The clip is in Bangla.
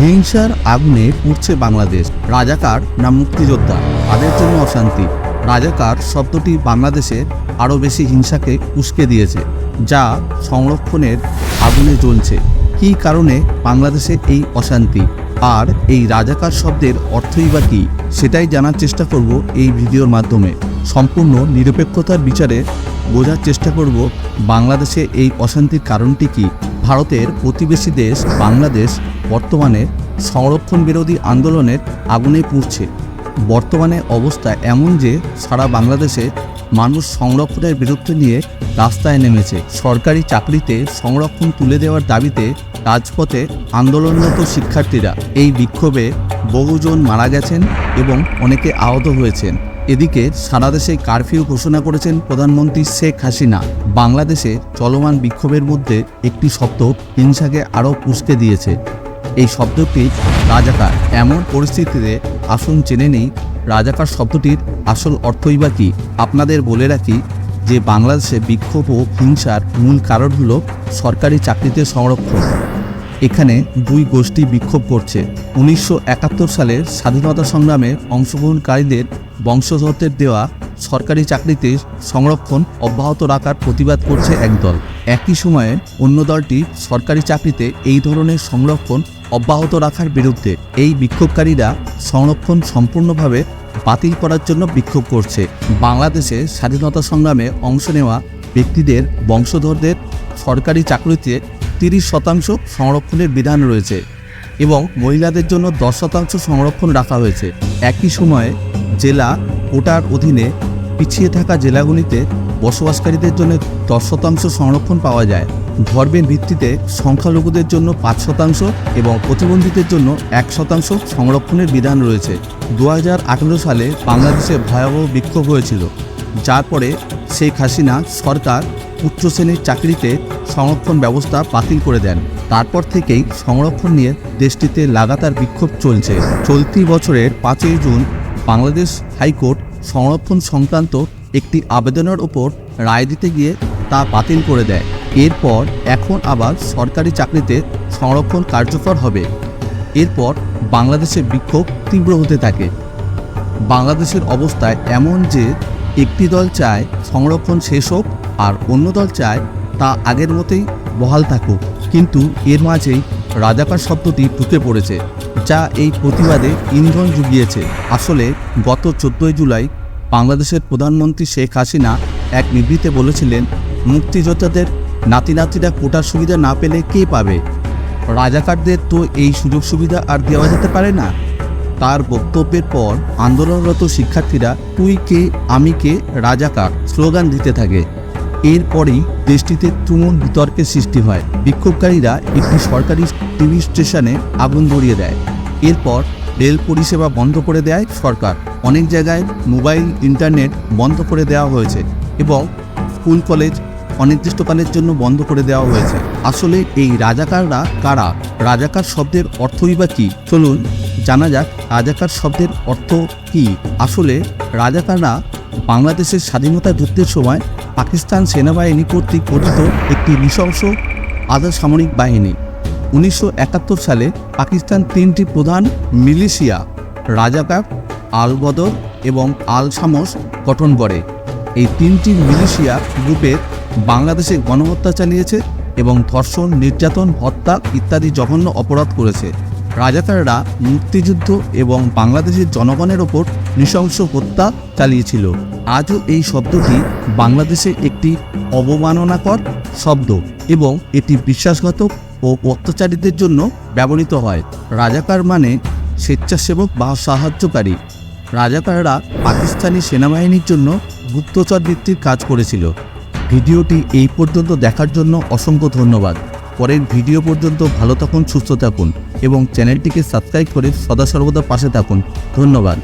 হিংসার আগুনে পুড়ছে বাংলাদেশ। রাজাকার না মুক্তিযোদ্ধা? তাদের জন্য অশান্তি। রাজাকার শব্দটি বাংলাদেশে আরও বেশি হিংসাকে উস্কে দিয়েছে, যা সংরক্ষণের আগুনে জ্বলছে। কী কারণে বাংলাদেশে এই অশান্তি? আর এই রাজাকার শব্দের অর্থই বা কী? সেটাই জানার চেষ্টা করব এই ভিডিওর মাধ্যমে। সম্পূর্ণ নিরপেক্ষতার বিচারে বোঝার চেষ্টা করব বাংলাদেশে এই অশান্তির কারণটি কী? ভারতের প্রতিবেশী দেশ বাংলাদেশ বর্তমানে সংরক্ষণ বিরোধী আন্দোলনের আগুনে পুড়ছে। বর্তমানে অবস্থা এমন যে সারা বাংলাদেশে মানুষ সংরক্ষণের বিরুদ্ধে নিয়ে রাস্তায় নেমেছে। সরকারি চাকরিতে সংরক্ষণ তুলে দেওয়ার দাবিতে রাজপথে আন্দোলনরত শিক্ষার্থীরা এই বিক্ষোভে বহুজন মারা গেছেন এবং অনেকে আহত হয়েছেন। এদিকে সারা দেশে কারফিউ ঘোষণা করেছেন প্রধানমন্ত্রী শেখ হাসিনা। বাংলাদেশে চলমান বিক্ষোভের মধ্যে একটি শব্দ হিংসাকে আরও পুষতে দিয়েছে। এই শব্দটি রাজাকার। এমন পরিস্থিতিতে আসুন জেনে নেই রাজাকার শব্দটির আসল অর্থই বা কী। আপনাদের বলে রাখি যে বাংলাদেশে বিক্ষোভ ও হিংসার মূল কারণ হল সরকারি চাকরিতে সংরক্ষণ। এখানে দুই গোষ্ঠী বিক্ষোভ করছে। উনিশশো একাত্তর সালের স্বাধীনতা সংগ্রামে অংশগ্রহণকারীদের বংশধরদের দেওয়া সরকারি চাকরিতে সংরক্ষণ অব্যাহত রাখার প্রতিবাদ করছে একদল। একই সময়ে অন্য দলটি সরকারি চাকরিতে এই ধরনের সংরক্ষণ অব্যাহত রাখার বিরুদ্ধে এই বিক্ষোভকারীরা সংরক্ষণ সম্পূর্ণভাবে বাতিল করার জন্য বিক্ষোভ করছে। বাংলাদেশে স্বাধীনতা সংগ্রামে অংশ নেওয়া ব্যক্তিদের বংশধরদের সরকারি চাকরিতে তিরিশ শতাংশ সংরক্ষণের বিধান রয়েছে এবং মহিলাদের জন্য দশ শতাংশ সংরক্ষণ রাখা হয়েছে। একই সময়ে জেলা কোটার অধীনে পিছিয়ে থাকা জেলাগুলিতে বসবাসকারীদের জন্য দশ শতাংশ সংরক্ষণ পাওয়া যায়। ধর্মের ভিত্তিতে সংখ্যালঘুদের জন্য পাঁচ শতাংশ এবং প্রতিবন্ধীদের জন্য এক শতাংশ সংরক্ষণের বিধান রয়েছে। দু হাজার আঠেরো সালে বাংলাদেশে ভয়াবহ বিক্ষোভ হয়েছিল। যার পরে শেখ হাসিনা সরকার উচ্চ শ্রেণির চাকরিতে সংরক্ষণ ব্যবস্থা বাতিল করে দেন। তারপর থেকেই সংরক্ষণ নিয়ে দেশটিতে লাগাতার বিক্ষোভ চলছে। চলতি বছরের পাঁচই জুন বাংলাদেশ হাইকোর্ট সংরক্ষণ সংক্রান্ত একটি আবেদনের ওপর রায় দিতে গিয়ে তা বাতিল করে দেয়। এরপর এখন আবার সরকারি চাকরিতে সংরক্ষণ কার্যকর হবে। এরপর বাংলাদেশের বিক্ষোভ তীব্র হতে থাকে। বাংলাদেশের অবস্থায় এমন যে একটি দল চায় সংরক্ষণ শেষ হোক আর অন্য দল চায় তা আগের মতোই বহাল থাকুক। কিন্তু এর মাঝেই রাজাকার শব্দটি ঢুকে পড়েছে, যা এই প্রতিবাদে ইন্ধন জুগিয়েছে। আসলে গত চোদ্দোই জুলাই বাংলাদেশের প্রধানমন্ত্রী শেখ হাসিনা এক বিবৃতিতে বলেছিলেন, মুক্তিযোদ্ধাদের নাতি নাতিরা কোটার সুবিধা না পেলে কে পাবে? রাজাকারদের তো এই সুযোগ সুবিধা আর দেওয়া যেতে পারে না। তার বক্তব্যের পর আন্দোলনরত শিক্ষার্থীরা, তুই কে, আমি কে? রাজাকার স্লোগান দিতে থাকে। এরপরেই দেশটিতে তুমুল বিতর্কের সৃষ্টি হয়। বিক্ষোভকারীরা একটি সরকারি টিভি স্টেশনে আগুন ধরিয়ে দেয়। এরপর রেল পরিষেবা বন্ধ করে দেয় সরকার। অনেক জায়গায় মোবাইল, ইন্টারনেট বন্ধ করে দেওয়া হয়েছে এবং স্কুল, কলেজ অনির্দিষ্টকালের জন্য বন্ধ করে দেওয়া হয়েছে। আসলে এই রাজাকাররা কারা? রাজাকার শব্দের অর্থই বা কী? চলুন জানা যাক রাজাকার শব্দের অর্থ কী। আসলে রাজাকাররা বাংলাদেশের স্বাধীনতা যুদ্ধের সময় পাকিস্তান সেনাবাহিনী কর্তৃক গঠিত একটি নৃশংস আধা সামরিক বাহিনী। উনিশশো একাত্তর সালে পাকিস্তান তিনটি প্রধান মিলিশিয়া রাজাকার আল বদর এবং আল সামস গঠন করে। এই তিনটি মিলিশিয়া গ্রুপের বাংলাদেশে গণহত্যা চালিয়েছে এবং ধর্ষণ, নির্যাতন, হত্যা ইত্যাদি জঘন্য অপরাধ করেছে। রাজাকাররা মুক্তিযুদ্ধ এবং বাংলাদেশের জনগণের ওপর নৃশংস হত্যা চালিয়েছিল। আজও এই শব্দটি বাংলাদেশে একটি অবমাননাকর শব্দ এবং এটি বিশ্বাসঘাতক ও অত্যাচারীদের জন্য ব্যবহৃত হয়। রাজাকার মানে স্বেচ্ছাসেবক বা সাহায্যকারী। রাজাকাররা পাকিস্তানি সেনাবাহিনীর জন্য গুপ্তচর বৃত্তির কাজ করেছিল। ভিডিওটি এই পর্যন্ত দেখার জন্য অসংখ্য ধন্যবাদ। পরের ভিডিও পর্যন্ত ভালো থাকুন, সুস্থ থাকুন। এবং চ্যানেলটিকে সাবস্ক্রাইব করে সদা সর্বদা পাশে থাকুন। ধন্যবাদ।